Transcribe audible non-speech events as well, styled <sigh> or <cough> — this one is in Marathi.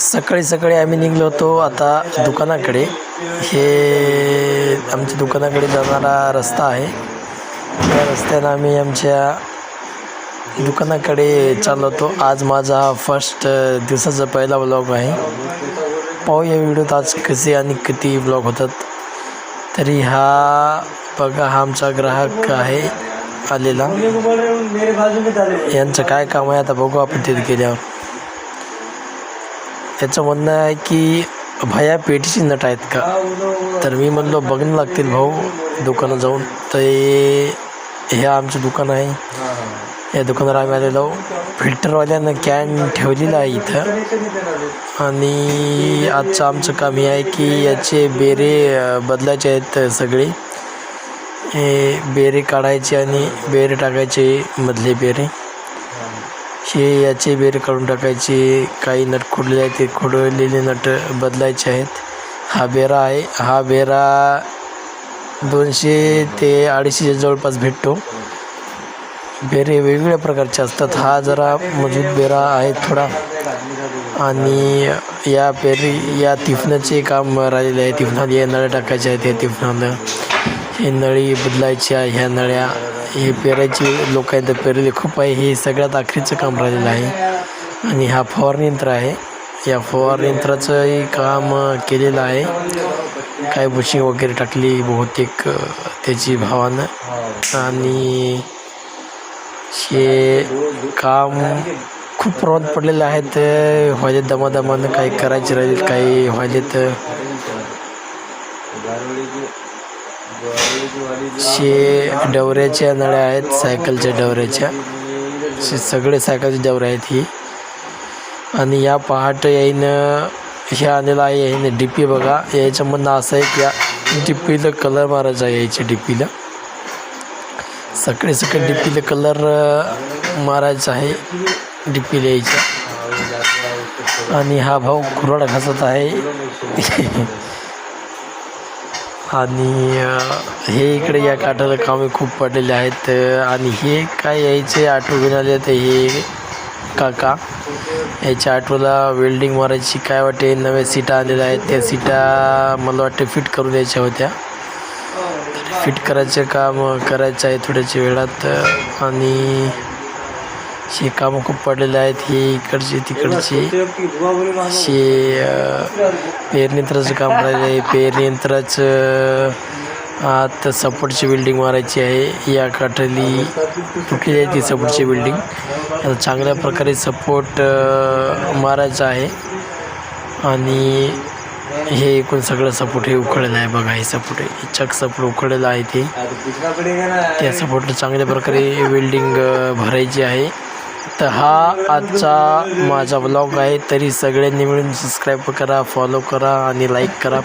सकाळी सकाळी आम्ही निघलो होतो आता दुकानाकडे. हे आमच्या दुकानाकडे जाणारा रस्ता आहे. त्या रस्त्यानं आम्ही आमच्या दुकानाकडे चाललो होतो. आज माझा हा फर्स्ट दिवसाचा पहिला ब्लॉग आहे. पाहू या व्हिडिओत आज कसे आणि किती ब्लॉग होतात. तरी हा बघा हा आमचा ग्राहक आहे आलेला. यांचं काय काम आहे आता बघू आपण तिथे गेल्यावर. याचं म्हणणं आहे की भया पेटीची नट आहेत का? तर मी म्हणलो बघणं लागतील भाऊ दुकानात जाऊन. तर हे आमचं दुकान आहे. या दुकानावर आम्ही आलेलो फिल्टरवाल्यानं कॅन ठेवलेलं आहे इथं. आणि आजचं आमचं काम हे आहे की याचे बेरे बदलायचे आहेत सगळे. हे बेरे काढायचे आणि बेरे टाकायचे मधले बेरे. हे याचे बेरे काढून टाकायचे काही नट खोडलेले आहेत ते खोडलेले नट बदलायचे आहेत. हा बेरा आहे. हा बेरा दोनशे ते अडीचशेच्या जवळपास भेटतो. बेरे वेगवेगळ्या प्रकारचे असतात. हा जरा मजबूत बेरा आहे थोडा. आणि या पेरी या तिफनाचे काम राहिलेले आहे. तिफनात या नळ्या टाकायच्या आहेत. या तिफनाला हे नळी बदलायची आहे. ह्या नळ्या हे पेरायची लोक आहेत पेरले खूप आहे. हे सगळ्यात आखरीचं काम राहिलेलं आहे. आणि हा फवारणी यंत्र आहे. या फवारणी यंत्राचंही काम केलेलं आहे. काय बुशिंग वगैरे टाकली बहुतेक त्याची भावानं. आणि हे काम खूप प्रमाणात पडलेले आहेत व्हायले दमादमानं काही करायचे राहील काही व्हायले तर शे डवऱ्याच्या नळ्या आहेत सायकलच्या डवऱ्याच्या. शे सगळे सायकलचे डवरे आहेत ही. आणि या पहाट याईनं हे आलेलं आहे याईने डी पी बघा याचं म्हणणं असं आहे की या डी पीला कलर मारायचा आहे याच्या डी पीला. सगळे सगळे डी पीला कलर मारायचा आहे डी पीला यायच्या आणि हा भाऊ कुऱ्हाड घासत आहे. <laughs> आणि हे इकडे या काठाला कामे खूप पडलेले आहेत आणि हे काय यायचे आठवू घेऊन आले तर हे काका. याच्या आठवला वेल्डिंग मारायची काय वाटते नव्या सीटा आलेल्या आहेत त्या सीटा मला वाटते फिट करून द्यायच्या होत्या. फिट करायचं काम करायचं आहे थोड्याच्या वेळात आणि शे कामं खूप पडलेले आहेत. हे इकडचे तिकडचे. शे पेरणी यंत्राचं काम राहिलं आहे. पेरणी यंत्राचं आता सपोर्टची बिल्डिंग मारायची आहे. या काठली तुटलेली आहे ती सपोर्टची बिल्डिंग आता चांगल्या प्रकारे सपोर्ट मारायचा आहे. आणि हे एकूण सगळं सपोर्ट हे उखळलेलं आहे. बघा हे सपोर्ट आहे. चक सपोर्ट उखळलेलं आहे ते. त्या सपोर्टला चांगल्या प्रकारे वेल्डिंग भरायची आहे. तर हा आजचा माझा ब्लॉग आहे. तरी सगळ्यांनी मिळून सबस्क्राईब करा फॉलो करा आणि लाईक करा.